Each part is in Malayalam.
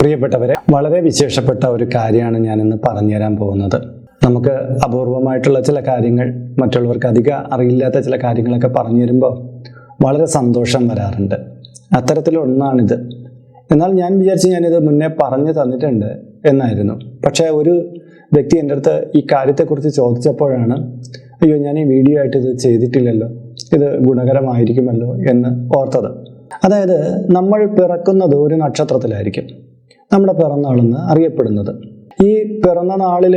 പ്രിയപ്പെട്ടവരെ വളരെ വിശേഷപ്പെട്ട ഒരു കാര്യമാണ് ഞാനിന്ന് പറഞ്ഞു തരാൻ പോകുന്നത്. നമുക്ക് അപൂർവമായിട്ടുള്ള ചില കാര്യങ്ങൾ മറ്റുള്ളവർക്ക് അധികം അറിയില്ലാത്ത ചില കാര്യങ്ങളൊക്കെ പറഞ്ഞു തരുമ്പോൾ വളരെ സന്തോഷം വരാറുണ്ട്. അത്തരത്തിലൊന്നാണിത്. എന്നാൽ ഞാൻ വിചാരിച്ച് ഞാനിത് മുന്നേ പറഞ്ഞു തന്നിട്ടുണ്ട് എന്നായിരുന്നു. പക്ഷേ ഒരു വ്യക്തി എന്റെ അടുത്ത് ഈ കാര്യത്തെക്കുറിച്ച് ചോദിച്ചപ്പോഴാണ് അയ്യോ ഞാൻ ഈ വീഡിയോ ആയിട്ട് ഇത് ചെയ്തിട്ടില്ലല്ലോ ഇത് ഗുണകരമായിരിക്കുമല്ലോ എന്ന് ഓർത്തത്. അതായത് നമ്മൾ പിറക്കുന്നത് ഒരു നക്ഷത്രത്തിലായിരിക്കും. നമ്മുടെ പിറന്നാളെന്ന് അറിയപ്പെടുന്നത്. ഈ പിറന്ന നാളിൽ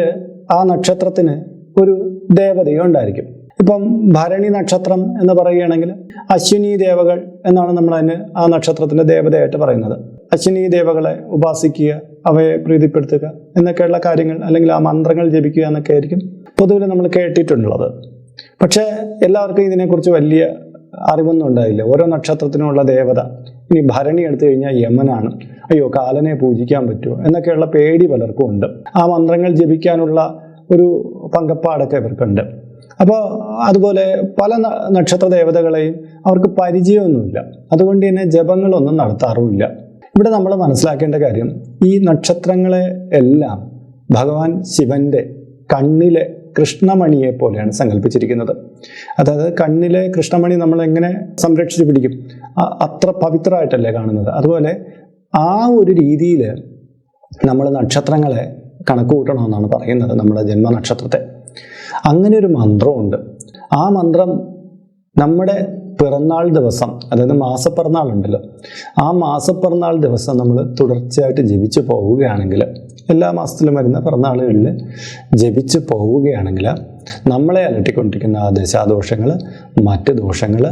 ആ നക്ഷത്രത്തിന് ഒരു ദേവതയും ഉണ്ടായിരിക്കും. ഇപ്പം ഭരണി നക്ഷത്രം എന്ന് പറയുകയാണെങ്കിൽ അശ്വിനി ദേവകൾ എന്നാണ് നമ്മൾ അതിന് ആ നക്ഷത്രത്തിന്റെ ദേവതയായിട്ട് പറയുന്നത്. അശ്വിനി ദേവകളെ ഉപാസിക്കുക അവയെ പ്രീതിപ്പെടുത്തുക എന്നൊക്കെയുള്ള കാര്യങ്ങൾ അല്ലെങ്കിൽ ആ മന്ത്രങ്ങൾ ജപിക്കുക എന്നൊക്കെ ആയിരിക്കും പൊതുവിൽ നമ്മൾ കേട്ടിട്ടുള്ളത്. പക്ഷേ എല്ലാവർക്കും ഇതിനെക്കുറിച്ച് വലിയ അറിവൊന്നും ഉണ്ടായില്ല. ഓരോ നക്ഷത്രത്തിനുമുള്ള ദേവത. ഇനി ഭരണി എടുത്തു കഴിഞ്ഞാൽ യമനാണ്. അയ്യോ കാലനെ പൂജിക്കാൻ പറ്റുമോ? എന്നൊക്കെയുള്ള പേടി പലർക്കും ഉണ്ട്. ആ മന്ത്രങ്ങൾ ജപിക്കാനുള്ള ഒരു പങ്കപ്പാടൊക്കെ ഇവർക്കുണ്ട്. അപ്പോൾ അതുപോലെ പല നക്ഷത്ര ദേവതകളെയും അവർക്ക് പരിചയമൊന്നുമില്ല. അതുകൊണ്ട് തന്നെ ജപങ്ങളൊന്നും നടത്താറുമില്ല. ഇവിടെ നമ്മൾ മനസ്സിലാക്കേണ്ട കാര്യം ഈ നക്ഷത്രങ്ങളെ എല്ലാം ഭഗവാൻ ശിവന്റെ കണ്ണിലെ കൃഷ്ണമണിയെ പോലെയാണ് സങ്കല്പിച്ചിരിക്കുന്നത്. അതായത് കണ്ണിലെ കൃഷ്ണമണി നമ്മൾ എങ്ങനെ സംരക്ഷിച്ചു പിടിക്കും? അത്ര പവിത്രമായിട്ടല്ലേ കാണുന്നത്. അതുപോലെ ആ ഒരു രീതിയിൽ നമ്മൾ നക്ഷത്രങ്ങളെ കണക്ക് കൂട്ടണമെന്നാണ് പറയുന്നത് നമ്മുടെ ജന്മനക്ഷത്രത്തെ. അങ്ങനെ ഒരു മന്ത്രമുണ്ട് ആ മന്ത്രം നമ്മുടെ പിറന്നാൾ ദിവസം അതായത് മാസപ്പിറന്നാൾ ഉണ്ടല്ലോ ആ മാസപ്പിറന്നാൾ ദിവസം നമ്മൾ തുടർച്ചയായിട്ട് ജപിച്ചു പോവുകയാണെങ്കിൽ എല്ലാ മാസത്തിലും വരുന്ന പിറന്നാളുകളിൽ ജപിച്ചു പോവുകയാണെങ്കിൽ നമ്മളെ അലട്ടിക്കൊണ്ടിരിക്കുന്ന ആ ദശാദോഷങ്ങൾ മറ്റ് ദോഷങ്ങൾ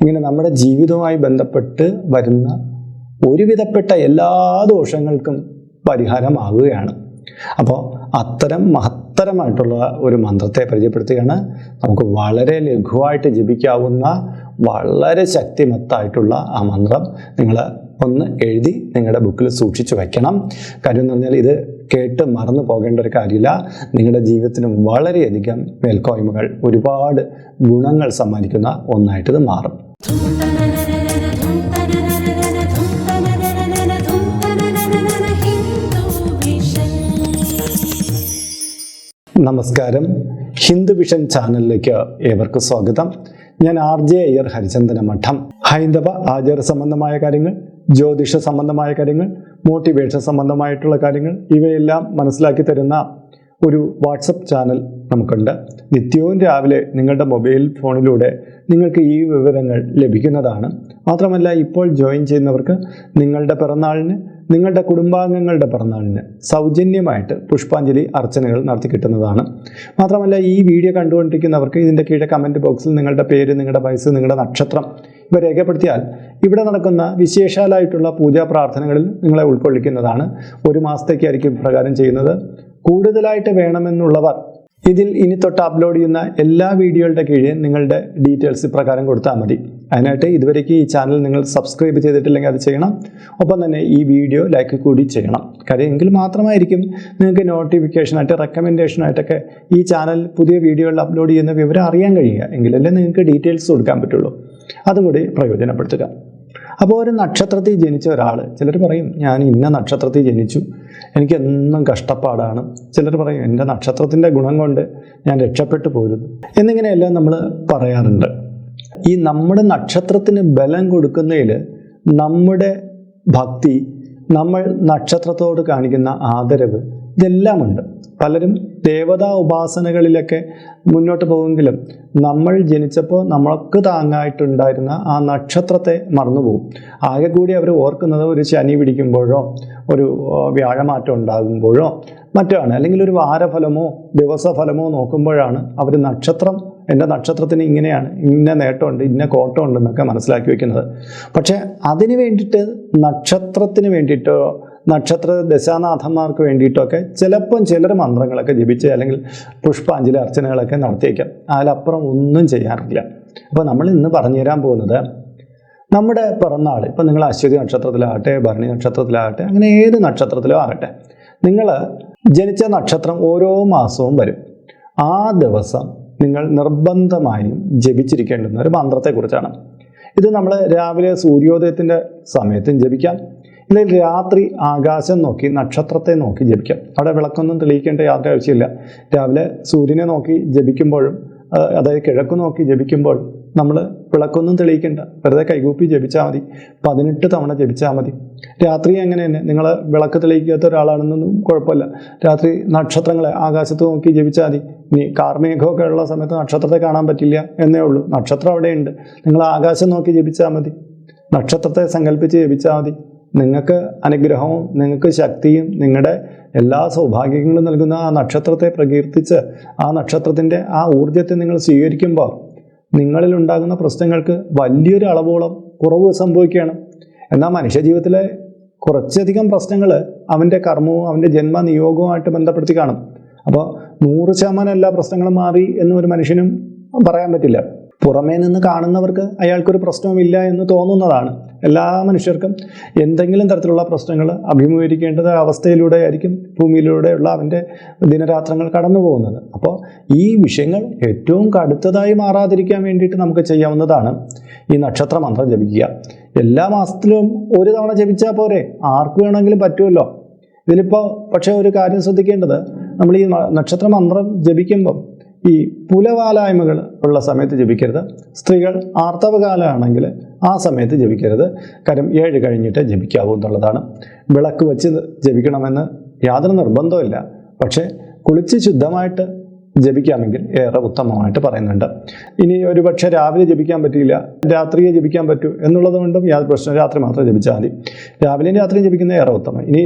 ഇങ്ങനെ നമ്മുടെ ജീവിതവുമായി ബന്ധപ്പെട്ട് വരുന്ന ഒരുവിധപ്പെട്ട എല്ലാ ദോഷങ്ങൾക്കും പരിഹാരമാകുകയാണ്. അപ്പോൾ അത്തരം മഹത്തരമായിട്ടുള്ള ഒരു മന്ത്രത്തെ പരിചയപ്പെടുത്തുകയാണ്. നമുക്ക് വളരെ ലഘുവായിട്ട് ജപിക്കാവുന്ന വളരെ ശക്തിമത്തായിട്ടുള്ള ആ മന്ത്രം നിങ്ങൾ ഒന്ന് എഴുതി നിങ്ങളുടെ ബുക്കിൽ സൂക്ഷിച്ചു വയ്ക്കണം. കാര്യം എന്ന് പറഞ്ഞാൽ ഇത് കേട്ട് മറന്നു പോകേണ്ട ഒരു കാര്യമില്ല. നിങ്ങളുടെ ജീവിതത്തിന് വളരെയധികം മേൽക്കോയ്മകൾ ഒരുപാട് ഗുണങ്ങൾ സമ്മാനിക്കുന്ന ഒന്നായിട്ട് ഇത് മാറും. നമസ്കാരം. ഹിന്ദു വിഷൻ ചാനലിലേക്ക് ഏവർക്കും സ്വാഗതം. ഞാൻ ആർ ജെ അയ്യർ ഹരിചന്ദന മഠം. ഹൈന്ദവ ആചാര സംബന്ധമായ കാര്യങ്ങൾ ജ്യോതിഷ സംബന്ധമായ കാര്യങ്ങൾ മോട്ടിവേഷൻ സംബന്ധമായിട്ടുള്ള കാര്യങ്ങൾ ഇവയെല്ലാം മനസ്സിലാക്കി തരുന്ന ഒരു വാട്സപ്പ് ചാനൽ നമുക്കുണ്ട്. നിത്യവും രാവിലെ നിങ്ങളുടെ മൊബൈൽ ഫോണിലൂടെ നിങ്ങൾക്ക് ഈ വിവരങ്ങൾ ലഭിക്കുന്നതാണ്. മാത്രമല്ല ഇപ്പോൾ ജോയിൻ ചെയ്യുന്നവർക്ക് നിങ്ങളുടെ പിറന്നാളിന് നിങ്ങളുടെ കുടുംബാംഗങ്ങളുടെ പിറന്നാളിന് സൗജന്യമായിട്ട് പുഷ്പാഞ്ജലി അർച്ചനകൾ നടത്തി കിട്ടുന്നതാണ്. മാത്രമല്ല ഈ വീഡിയോ കണ്ടുകൊണ്ടിരിക്കുന്നവർക്ക് ഇതിന്റെ കീഴെ കമന്റ് ബോക്സിൽ നിങ്ങളുടെ പേര് നിങ്ങളുടെ വയസ്സ് നിങ്ങളുടെ നക്ഷത്രം ഇവ രേഖപ്പെടുത്തിയാൽ ഇവിടെ നടക്കുന്ന വിശേഷാലായിട്ടുള്ള പൂജാ പ്രാർത്ഥനകളിൽ നിങ്ങളെ ഉൾക്കൊള്ളിക്കുന്നതാണ്. ഒരു മാസത്തേക്കായിരിക്കും പ്രകാരം ചെയ്യുന്നത്. കൂടുതലായിട്ട് വേണമെന്നുള്ളവർ ഇതിൽ ഇനി തൊട്ട് അപ്ലോഡ് ചെയ്യുന്ന എല്ലാ വീഡിയോകളുടെ കീഴിൽ നിങ്ങളുടെ ഡീറ്റെയിൽസ് പ്രകാരം കൊടുത്താൽ മതി. അതിനായിട്ട് ഇതുവരേക്ക് ഈ ചാനൽ നിങ്ങൾ സബ്സ്ക്രൈബ് ചെയ്തിട്ടില്ലെങ്കിൽ അത് ചെയ്യണം. ഒപ്പം തന്നെ ഈ വീഡിയോ ലൈക്ക് കൂടി ചെയ്യണം. കാര്യം എങ്കിൽ മാത്രമായിരിക്കും നിങ്ങൾക്ക് നോട്ടിഫിക്കേഷനായിട്ട് റെക്കമെൻഡേഷനായിട്ടൊക്കെ ഈ ചാനൽ പുതിയ വീഡിയോകൾ അപ്ലോഡ് ചെയ്യുന്ന വിവരം അറിയാൻ കഴിയുക. എങ്കിലല്ലേ നിങ്ങൾക്ക് ഡീറ്റെയിൽസ് കൊടുക്കാൻ പറ്റുള്ളൂ. അതും കൂടി പ്രയോജനപ്പെടുത്തുക. അപ്പോൾ ഒരു നക്ഷത്രത്തിൽ ജനിച്ച ഒരാൾ ചിലർ പറയും ഞാൻ ഇന്ന നക്ഷത്രത്തിൽ ജനിച്ചു. എനിക്ക് എന്നും കഷ്ടപ്പാടാണ്. ചിലർ പറയും എന്റെ നക്ഷത്രത്തിന്റെ ഗുണം കൊണ്ട് ഞാൻ രക്ഷപ്പെട്ടു പോരുന്നു. എന്നിങ്ങനെയെല്ലാം നമ്മൾ പറയാറുണ്ട്. ഈ നമ്മുടെ നക്ഷത്രത്തിന് ബലം കൊടുക്കുന്നതിൽ നമ്മുടെ ഭക്തി നമ്മൾ നക്ഷത്രത്തോട് കാണിക്കുന്ന ആദരവ് ഇതെല്ലാമുണ്ട്. പലരും ദേവതാ ഉപാസനകളിലൊക്കെ മുന്നോട്ട് പോകുമെങ്കിലും നമ്മൾ ജനിച്ചപ്പോൾ നമ്മൾക്ക് താങ്ങായിട്ടുണ്ടായിരുന്ന ആ നക്ഷത്രത്തെ മറന്നുപോകും. ആകെ കൂടി അവർ ഓർക്കുന്നത് ഒരു ശനി പിടിക്കുമ്പോഴോ ഒരു വ്യാഴമാറ്റം ഉണ്ടാകുമ്പോഴോ മറ്റോ ആണ്. അല്ലെങ്കിൽ ഒരു വാരഫലമോ ദിവസഫലമോ നോക്കുമ്പോഴാണ് അവർ നക്ഷത്രം എന്റെ നക്ഷത്രത്തിന് ഇങ്ങനെയാണ് ഇന്ന നേട്ടമുണ്ട് ഇന്ന കോട്ടമുണ്ട് എന്നൊക്കെ മനസ്സിലാക്കി വെക്കുന്നത്. പക്ഷേ അതിന് വേണ്ടിയിട്ട് നക്ഷത്രത്തിന് വേണ്ടിയിട്ടോ നക്ഷത്ര ദശാനാഥന്മാർക്ക് വേണ്ടിയിട്ടൊക്കെ ചിലപ്പം ചിലർ മന്ത്രങ്ങളൊക്കെ ജപിച്ച് അല്ലെങ്കിൽ പുഷ്പാഞ്ജലി അർച്ചനകളൊക്കെ നടത്തിയേക്കാം. അതിലപ്പുറം ഒന്നും ചെയ്യാറില്ല. അപ്പോൾ നമ്മൾ ഇന്ന് പറഞ്ഞു തരാൻ പോകുന്നത് നമ്മുടെ പിറന്നാൾ ഇപ്പം നിങ്ങൾ അശ്വതി നക്ഷത്രത്തിലാകട്ടെ ഭരണി നക്ഷത്രത്തിലാകട്ടെ അങ്ങനെ ഏത് നക്ഷത്രത്തിലോ ആകട്ടെ നിങ്ങൾ ജനിച്ച നക്ഷത്രം ഓരോ മാസവും വരും. ആ ദിവസം നിങ്ങൾ നിർബന്ധമായും ജപിച്ചിരിക്കേണ്ടുന്ന ഒരു മന്ത്രത്തെക്കുറിച്ചാണ്. ഇത് നമ്മൾ രാവിലെ സൂര്യോദയത്തിന്റെ സമയത്തും ജപിക്കാം. അല്ലെങ്കിൽ രാത്രി ആകാശം നോക്കി നക്ഷത്രത്തെ നോക്കി ജപിക്കാം. അവിടെ വിളക്കൊന്നും തെളിയിക്കേണ്ട യാതൊരു ആവശ്യമില്ല. രാവിലെ സൂര്യനെ നോക്കി ജപിക്കുമ്പോഴും അതായത് കിഴക്ക് നോക്കി ജപിക്കുമ്പോൾ നമ്മൾ വിളക്കൊന്നും തെളിയിക്കേണ്ട. വെറുതെ കൈകൂപ്പി ജപിച്ചാൽ മതി. പതിനെട്ട് തവണ ജപിച്ചാൽ മതി. രാത്രി അങ്ങനെ തന്നെ. നിങ്ങൾ വിളക്ക് തെളിയിക്കാത്ത ഒരാളാണെന്നൊന്നും കുഴപ്പമില്ല. രാത്രി നക്ഷത്രങ്ങളെ ആകാശത്ത് നോക്കി ജപിച്ചാൽ മതി. ഇനി കാർമേഘമൊക്കെ ഉള്ള സമയത്ത് നക്ഷത്രത്തെ കാണാൻ പറ്റില്ല എന്നേ ഉള്ളൂ. നക്ഷത്രം അവിടെയുണ്ട്. നിങ്ങൾ ആകാശം നോക്കി ജപിച്ചാൽ മതി. നക്ഷത്രത്തെ സങ്കല്പിച്ച് ജപിച്ചാൽ മതി. നിങ്ങൾക്ക് അനുഗ്രഹവും നിങ്ങൾക്ക് ശക്തിയും നിങ്ങളുടെ എല്ലാ സൗഭാഗ്യങ്ങളും നൽകുന്ന ആ നക്ഷത്രത്തെ പ്രകീർത്തിച്ച് ആ നക്ഷത്രത്തിന്റെ ആ ഊർജത്തെ നിങ്ങൾ സ്വീകരിക്കുമ്പോൾ നിങ്ങളിൽ ഉണ്ടാകുന്ന പ്രശ്നങ്ങൾക്ക് വലിയൊരു അളവോളം കുറവ് സംഭവിക്കുകയാണ്. എന്നാൽ മനുഷ്യജീവിതത്തിലെ കുറച്ചധികം പ്രശ്നങ്ങൾ അവന്റെ കർമ്മവും അവന്റെ ജന്മ നിയോഗവുമായിട്ട് ബന്ധപ്പെടുത്തി കാണും. അപ്പോൾ നൂറ് ശതമാനം എല്ലാ പ്രശ്നങ്ങളും മാറി എന്ന് ഒരു മനുഷ്യനും പറയാൻ പറ്റില്ല. പുറമേ നിന്ന് കാണുന്നവർക്ക് അയാൾക്കൊരു പ്രശ്നവുമില്ല എന്ന് തോന്നുന്നതാണ്. എല്ലാ മനുഷ്യർക്കും എന്തെങ്കിലും തരത്തിലുള്ള പ്രശ്നങ്ങൾ അഭിമുഖീകരിക്കേണ്ടത് അവസ്ഥയിലൂടെ ആയിരിക്കും ഭൂമിയിലൂടെയുള്ള അവന്റെ ദിനരാത്രങ്ങൾ കടന്നു പോകുന്നത്. അപ്പോൾ ഈ വിഷയങ്ങൾ ഏറ്റവും കടുത്തതായി മാറാതിരിക്കാൻ വേണ്ടിയിട്ട് നമുക്ക് ചെയ്യാവുന്നതാണ് ഈ നക്ഷത്ര മന്ത്രം ജപിക്കുക. എല്ലാ മാസത്തിലും ഒരു തവണ ജപിച്ചാൽ പോരെ? ആർക്ക് വേണമെങ്കിലും പറ്റുമല്ലോ? ഇതിലിപ്പോൾ പക്ഷേ ഒരു കാര്യം ശ്രദ്ധിക്കേണ്ടത് നമ്മൾ ഈ നക്ഷത്ര മന്ത്രം ജപിക്കുമ്പം ഈ പുലവാലായ്മകൾ ഉള്ള സമയത്ത് ജപിക്കരുത്. സ്ത്രീകൾ ആർത്തവകാലമാണെങ്കിൽ ആ സമയത്ത് ജപിക്കരുത്. കാര്യം ഏഴ് കഴിഞ്ഞിട്ട് ജപിക്കാവൂ എന്നുള്ളതാണ്. വിളക്ക് വെച്ച് ജപിക്കണമെന്ന് യാതൊരു നിർബന്ധമില്ല പക്ഷേ കുളിച്ച് ശുദ്ധമായിട്ട് ജപിക്കാമെങ്കിൽ ഏറെ ഉത്തമമായിട്ട് പറയുന്നുണ്ട്. ഇനി ഒരു പക്ഷേ രാവിലെ ജപിക്കാൻ പറ്റില്ല രാത്രിയെ ജപിക്കാൻ പറ്റൂ എന്നുള്ളത് കൊണ്ടും യാതൊരു പ്രശ്നം രാത്രി മാത്രം ജപിച്ചാൽ മതി. രാവിലെയും രാത്രിയും ജപിക്കുന്നത് ഏറെ ഉത്തമം. ഇനി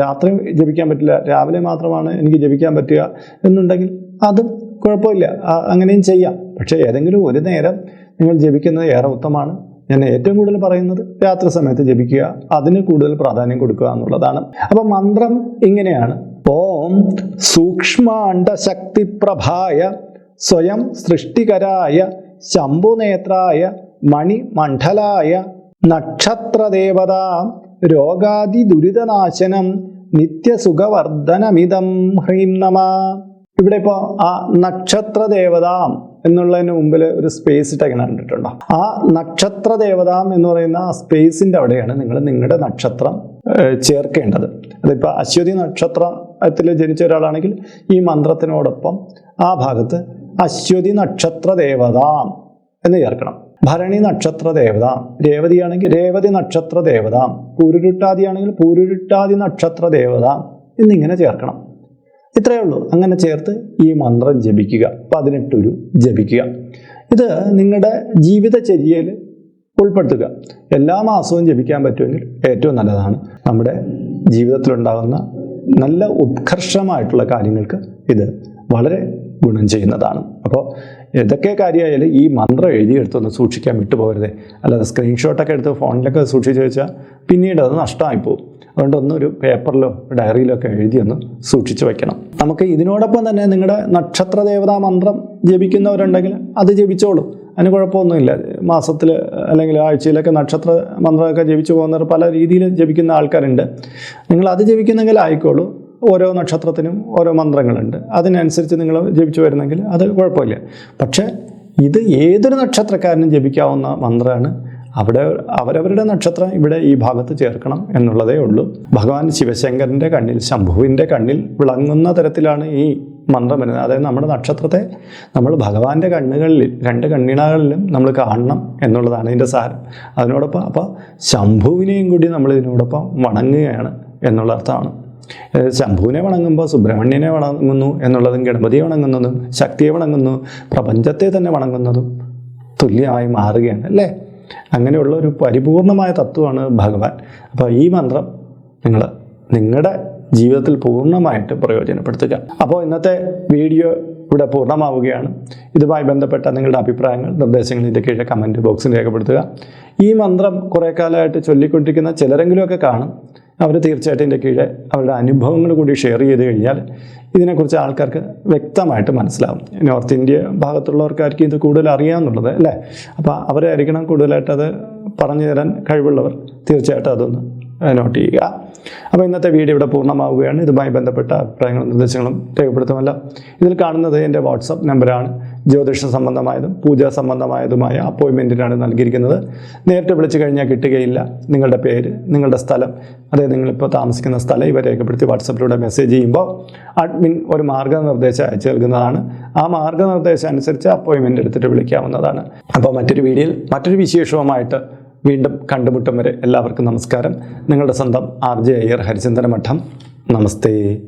രാത്രി ജപിക്കാൻ പറ്റില്ല രാവിലെ മാത്രമാണ് എനിക്ക് ജപിക്കാൻ പറ്റുക എന്നുണ്ടെങ്കിൽ അതും കുഴപ്പമില്ല. അങ്ങനെയും ചെയ്യാം. പക്ഷേ ഏതെങ്കിലും ഒരു നേരം നിങ്ങൾ ജപിക്കുന്നത് ഏറെ ഉത്തമമാണ്. ഞാൻ ഏറ്റവും കൂടുതൽ പറയുന്നത് രാത്രി സമയത്ത് ജപിക്കുക അതിന് കൂടുതൽ പ്രാധാന്യം കൊടുക്കുക എന്നുള്ളതാണ്. അപ്പം മന്ത്രം ഇങ്ങനെയാണ്. ഓം സൂക്ഷ്മാണ്ഡശക്തിപ്രഭായ സ്വയം സൃഷ്ടികരായ ശംഭുനേത്രായ മണിമണ്ഡലായ നക്ഷത്രദേവത രോഗാദി ദുരിതനാശനം നിത്യസുഖവർദ്ധനമിതം ഹ്രീം നമ. ഇവിടെ ഇപ്പോൾ ആ നക്ഷത്ര ദേവതാം എന്നുള്ളതിന് മുമ്പിൽ ഒരു സ്പേസ് ഇട്ടങ്ങനെ കണ്ടിട്ടുണ്ടോ ആ നക്ഷത്ര ദേവതാം എന്ന് പറയുന്ന ആ സ്പേസിന്റെ അവിടെയാണ് നിങ്ങൾ നിങ്ങളുടെ നക്ഷത്രം ചേർക്കേണ്ടത്. അതിപ്പോൾ അശ്വതി നക്ഷത്രത്തിൽ ജനിച്ച ഒരാളാണെങ്കിൽ ഈ മന്ത്രത്തിനോടൊപ്പം ആ ഭാഗത്ത് അശ്വതി നക്ഷത്ര ദേവതാം എന്ന് ചേർക്കണം. ഭരണി നക്ഷത്ര ദേവതാം രേവതിയാണെങ്കിൽ രേവതി നക്ഷത്ര ദേവതാം പൂരുരുട്ടാതിയാണെങ്കിൽ പൂരുരുട്ടാതി നക്ഷത്ര ദേവതാം എന്നിങ്ങനെ ചേർക്കണം. ഇത്രയേ ഉള്ളൂ. അങ്ങനെ ചേർത്ത് ഈ മന്ത്രം ജപിക്കുക. പതിനെട്ടൊരു ജപിക്കുക. ഇത് നിങ്ങളുടെ ജീവിതചര്യയിൽ ഉൾപ്പെടുത്തുക. എല്ലാ മാസവും ജപിക്കാൻ പറ്റുമെങ്കിൽ ഏറ്റവും നല്ലതാണ്. നമ്മുടെ ജീവിതത്തിലുണ്ടാകുന്ന നല്ല ഉത്കർഷമായിട്ടുള്ള കാര്യങ്ങൾക്ക് ഇത് വളരെ ഗുണം ചെയ്യുന്നതാണ്. അപ്പോൾ ഏതൊക്കെ കാര്യമായാലും ഈ മന്ത്രം എഴുതിയെടുത്തൊന്ന് സൂക്ഷിക്കാൻ വിട്ടുപോകരുതേ. അല്ലാതെ സ്ക്രീൻഷോട്ടൊക്കെ എടുത്ത് ഫോണിലൊക്കെ സൂക്ഷിച്ച് വെച്ചാൽ പിന്നീട് അത് നഷ്ടമായി പോകും. അതുകൊണ്ട് ഒന്ന് ഒരു പേപ്പറിലോ ഡയറിയിലോ ഒക്കെ എഴുതി ഒന്ന് സൂക്ഷിച്ച് വെക്കണം. നമുക്ക് ഇതിനോടൊപ്പം തന്നെ നിങ്ങളുടെ നക്ഷത്ര ദേവതാ മന്ത്രം ജപിക്കുന്നവരുണ്ടെങ്കിൽ അത് ജപിച്ചോളൂ. അതിന് കുഴപ്പമൊന്നുമില്ല. മാസത്തിൽ അല്ലെങ്കിൽ ആഴ്ചയിലൊക്കെ നക്ഷത്ര മന്ത്രമൊക്കെ ജപിച്ചു പോകുന്നവർ പല രീതിയിൽ ജപിക്കുന്ന ആൾക്കാരുണ്ട്. നിങ്ങൾ അത് ജപിക്കുന്നെങ്കിൽ ആയിക്കോളൂ. ഓരോ നക്ഷത്രത്തിനും ഓരോ മന്ത്രങ്ങളുണ്ട്. അതിനനുസരിച്ച് നിങ്ങൾ ജപിച്ചു വരുന്നെങ്കിൽ അത് കുഴപ്പമില്ല. പക്ഷേ ഇത് ഏതൊരു നക്ഷത്രക്കാരനും ജപിക്കാവുന്ന മന്ത്രമാണ്. അവിടെ അവരവരുടെ നക്ഷത്രം ഇവിടെ ഈ ഭാഗത്ത് ചേർക്കണം എന്നുള്ളതേ ഉള്ളൂ. ഭഗവാൻ ശിവശങ്കരന്റെ കണ്ണിൽ ശംഭുവിന്റെ കണ്ണിൽ വിളങ്ങുന്ന തരത്തിലാണ് ഈ മന്ത്രം വരുന്നത്. അതായത് നമ്മുടെ നക്ഷത്രത്തെ നമ്മൾ ഭഗവാന്റെ കണ്ണുകളിൽ രണ്ട് കണ്ണിണകളിലും നമ്മൾ കാണണം എന്നുള്ളതാണ് ഇതിന്റെ സാരം. അതിനോടൊപ്പം അപ്പോൾ ശംഭുവിനെയും കൂടി നമ്മൾ ഇതിനോടൊപ്പം വണങ്ങുകയാണ് എന്നുള്ള അർത്ഥമാണ്. ശംഭുവിനെ വണങ്ങുമ്പോൾ സുബ്രഹ്മണ്യനെ വണങ്ങുന്നു എന്നുള്ളതും ഗണപതിയെ വണങ്ങുന്നതും ശക്തിയെ വണങ്ങുന്നു പ്രപഞ്ചത്തെ തന്നെ വണങ്ങുന്നതും തുല്യമായി മാറുകയാണ് അല്ലേ? അങ്ങനെയുള്ള ഒരു പരിപൂർണമായ തത്വമാണ് ഭഗവാൻ. അപ്പോൾ ഈ മന്ത്രം നിങ്ങൾ നിങ്ങളുടെ ജീവിതത്തിൽ പൂർണമായിട്ട് പ്രയോജനപ്പെടുത്തുക. അപ്പോൾ ഇന്നത്തെ വീഡിയോ ഇവിടെ പൂർണമാവുകയാണ്. ഇതുമായി ബന്ധപ്പെട്ട നിങ്ങളുടെ അഭിപ്രായങ്ങൾ നിർദ്ദേശങ്ങൾ ഇതിന്റെ കീഴെ കമന്റ് ബോക്സിൽ രേഖപ്പെടുത്തുക. ഈ മന്ത്രം കുറേ കാലമായിട്ട് ചൊല്ലിക്കൊണ്ടിരിക്കുന്ന ചിലരെങ്കിലുമൊക്കെ കാണും. അവർ തീർച്ചയായിട്ടും ഇതിന്റെ കീഴെ അവരുടെ അനുഭവങ്ങൾ കൂടി ഷെയർ ചെയ്ത് കഴിഞ്ഞാൽ ഇതിനെക്കുറിച്ച് ആൾക്കാർക്ക് വ്യക്തമായിട്ട് മനസ്സിലാവും. നോർത്ത് ഇന്ത്യ ഭാഗത്തുള്ളവർക്കായിരിക്കും ഇത് കൂടുതൽ അറിയാമെന്നുള്ളത് അല്ലേ? അപ്പോൾ അവരായിരിക്കണം കൂടുതലായിട്ട് അത് പറഞ്ഞു തരാൻ കഴിവുള്ളവർ. തീർച്ചയായിട്ടും അതൊന്ന് നോട്ട് ചെയ്യുക. അപ്പോൾ ഇന്നത്തെ വീഡിയോ ഇവിടെ പൂർണമാവുകയാണ്. ഇതുമായി ബന്ധപ്പെട്ട അഭിപ്രായങ്ങളും നിർദ്ദേശങ്ങളും രേഖപ്പെടുത്തുമല്ല ഇതിൽ കാണുന്നത് എന്റെ വാട്സപ്പ് നമ്പറാണ് ജ്യോതിഷ സംബന്ധമായതും പൂജാ സംബന്ധമായതുമായ അപ്പോയിൻമെന്റിനാണ് നൽകിയിരിക്കുന്നത്. നേരിട്ട് വിളിച്ചു കഴിഞ്ഞാൽ കിട്ടുകയില്ല. നിങ്ങളുടെ പേര് നിങ്ങളുടെ സ്ഥലം അതായത് നിങ്ങളിപ്പോൾ താമസിക്കുന്ന സ്ഥലം ഇവ രേഖപ്പെടുത്തി വാട്സപ്പിലൂടെ മെസ്സേജ് ചെയ്യുമ്പോൾ അഡ്മിൻ ഒരു മാർഗനിർദ്ദേശം അയച്ചു നൽകുന്നതാണ്. ആ മാർഗനിർദ്ദേശം അനുസരിച്ച് അപ്പോയിൻമെന്റ് എടുത്തിട്ട് വിളിക്കാവുന്നതാണ്. അപ്പോൾ മറ്റൊരു വീഡിയോയിൽ മറ്റൊരു വിശേഷവുമായിട്ട് വീണ്ടും കണ്ടുമുട്ടും വരെ എല്ലാവർക്കും നമസ്കാരം. നിങ്ങളുടെ സ്വന്തം ആർ ജെ അയ്യർ ഹരിചന്ദ്രമഠം നമസ്തേ.